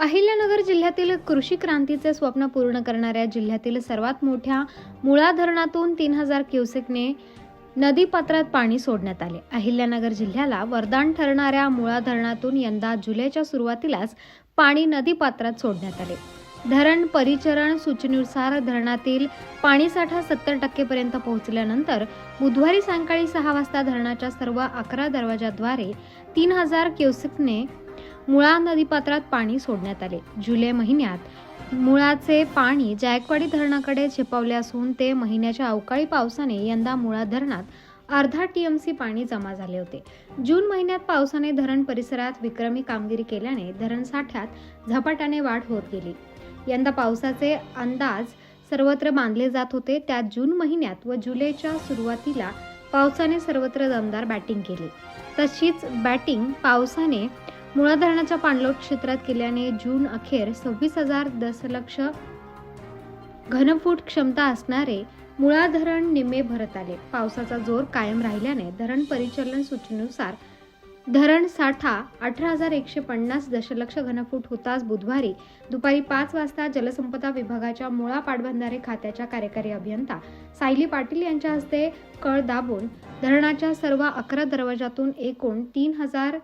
अहिल्यानगर जिल्ह्यातील कृषी क्रांतीचे स्वप्न पूर्ण करणाऱ्या जिल्ह्यातील सर्वात मोठ्या मुळा धरणातून तीन हजार क्युसेकने नदीपात्रात पाणी सोडण्यात आले. अहिल्यानगर जिल्ह्याला वरदान ठरणाऱ्या मुळा धरणातून यंदा जुलैच्या सुरुवातीलाच पाणी नदीपात्रात सोडण्यात आले. धरण परिचरण सूचनेनुसार धरणातील पाणीसाठा सत्तर टक्केपर्यंत पोहोचल्यानंतर बुधवारी सायंकाळी सहा वाजता धरणाच्या सर्व अकरा दरवाजाद्वारे तीन हजार क्युसेकने मुळा नदीपात्रात पाणी सोडण्यात आले. जुलै महिन्यात मुळाचे पाणी जायकवाडी धरणाकडे झेपावले असून ते महिन्याच्या अवकाळी पावसाने यंदा मुळा धरणात अर्धा टीएमसी पाणी जमा झाले होते. जून महिन्यात पावसाने धरण परिसरात विक्रमी कामगिरी केल्याने धरण साठ्यात झपाट्याने वाढ होत गेली. यंदा पावसाचे अंदाज सर्वत्र बांधले जात होते. त्यात जून महिन्यात व जुलैच्या सुरुवातीला पावसाने सर्वत्र दमदार बॅटिंग केली. तशीच बॅटिंग पावसाने मुळा धरणाच्या पाणलोट क्षेत्रात केल्याने जून अखेर सव्वीस हजार दशलक्ष घनफूट क्षमता असणारे मुळा धरण निम्मे भरत आले. पावसाचा जोर कायम राहिल्याने धरण परिचालन सूचनेनुसार धरण साठा अठरा हजार एकशे पन्नास दशलक्ष घनफूट होताच बुधवारी दुपारी पाच वाजता जलसंपदा विभागाच्या मुळा पाटबंधारे खात्याच्या कार्यकारी अभियंता सायली पाटील यांच्या हस्ते कळ दाबून धरणाच्या सर्व अकरा दरवाजातून एकूण तीन हजार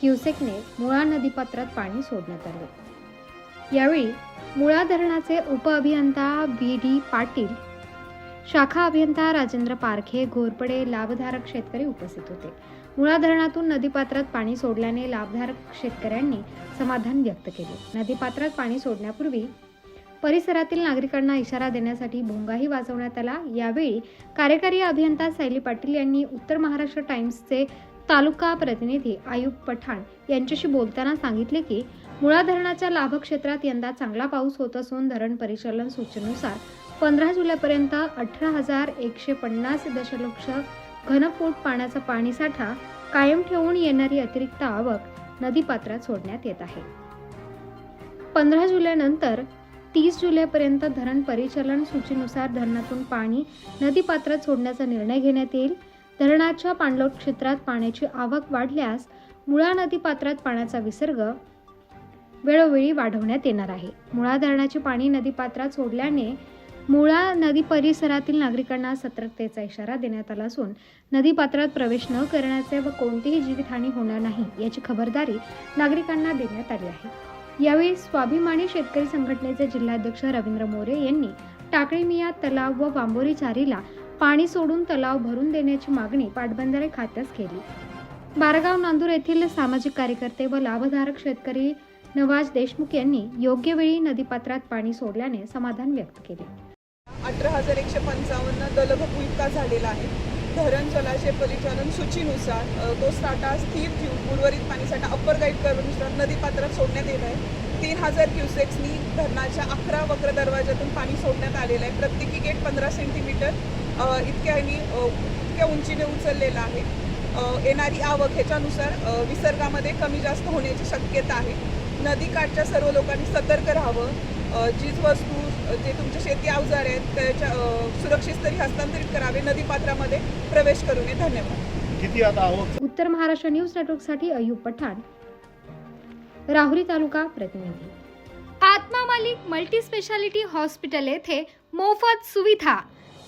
क्युसेकने मुळा नदीपात्रात पाणी सोडण्यात आले. यावेळी मुळा धरणाचे उपअभियंता व्ही डी पाटील शाखा अभियंता राजेंद्र पारखे घोरपडे लाभधारक शेतकरी उपस्थित होते. मुळा धरणातून नदीपात्रात पाणी सोडल्याने लाभधारक शेतकऱ्यांनी समाधान व्यक्त केले. नदीपात्रात पाणी सोडण्यापूर्वी परिसरातील नागरिकांना इशारा देण्यासाठी भोंगाही वाजवण्यात आला. यावेळी कार्यकारी अभियंता सायली पाटील यांनी उत्तर महाराष्ट्र टाइम्सचे तालुका प्रतिनिधी आयुब पठाण यांच्याशी बोलताना सांगितले की मुळा धरणाच्या लाभक्षेत्रात यंदा चांगला पाऊस होत असून धरण परिचालन सूचनेनुसार पंधरा जुलैपर्यंत अठरा हजार एकशे पन्नास दशलक्ष घनफूट पाण्याचा पाणीसाठा कायम ठेवून येणारी अतिरिक्त आवक नदीपात्रात सोडण्यात येत आहे. पंधरा जुलैनंतर तीस जुलैपर्यंत धरण परिचालन सूचीनुसार धरणातून पाणी नदीपात्रात सोडण्याचा निर्णय घेण्यात येईल. धरणाच्या पाणलोट क्षेत्रात पाण्याची आवक वाढल्यास मुळा नदीपात्रात पाण्याचा विसर्ग वेळोवेळी वाढवण्यात येणार आहे. मुळा धरणाचे पाणी नदीपात्रात सोडल्याने मुळा नदी परिसरातील नागरिकांना सतर्कतेचा इशारा देण्यात आला असून नदीपात्रात प्रवेश न करण्याचे व कोणतीही जीवितहानी होणार नाही याची खबरदारी नागरिकांना देण्यात आली आहे. यावेळी स्वाभिमानी शेतकरी संघटनेचे जिल्हाध्यक्ष रवींद्र मोरे यांनी टाकळी मिया तलाव व बांबोरी चारीला पाणी सोडून तलाव भरून देण्याची मागणी पाटबंधारे खात्यास केली. बारगाव नांदूर येथील सामाजिक कार्यकर्ते व लाभधारक शेतकरी नवाज देशमुख यांनी योग्य वेळी नदीपात्रात पाणी सोडल्याने समाधान व्यक्त केले. अठरा हजार एकशे पंचावन्न दलघपू इतका झालेला आहे. धरण जलाशय परिचालन सूचीनुसार तो साठा स्थिर ठेवून उर्वरित पाणीसाठा अप्पर गाईड करून नदीपात्रात सोडण्यात येत आहे. तीन हजार क्युसेक्सनी धरणाच्या अकरा वक्र दरवाजातून पाणी सोडण्यात आलेलं आहे. प्रत्येकी गेट पंधरा सेंटीमीटर अ, इतक्यानी अ, इतक्या उंचीने उचललेलं आहे. अ, येणारी आवक ह्याच्यानुसार विसर्गामध्ये कमी जास्त होण्याची शक्यता आहे. नदीकाठच्या सर्व लोकांनी सतर्क राहावं. अ, जीज वस्तू जे तुमचे शेती अवजार आहेत त्याच्या अ, सुरक्षित स्तरी हस्तांतरित करावे नदीपात्रामध्ये प्रवेश करू नये. धन्यवाद. किती आता आवक उत्तर महाराष्ट्र न्यूज नेटवर्कसाठी अयूब पठाण. राहुरी तालुका प्रतिनिधी. Atma Malik multi speciality hospital येथे मोफत सुविधा.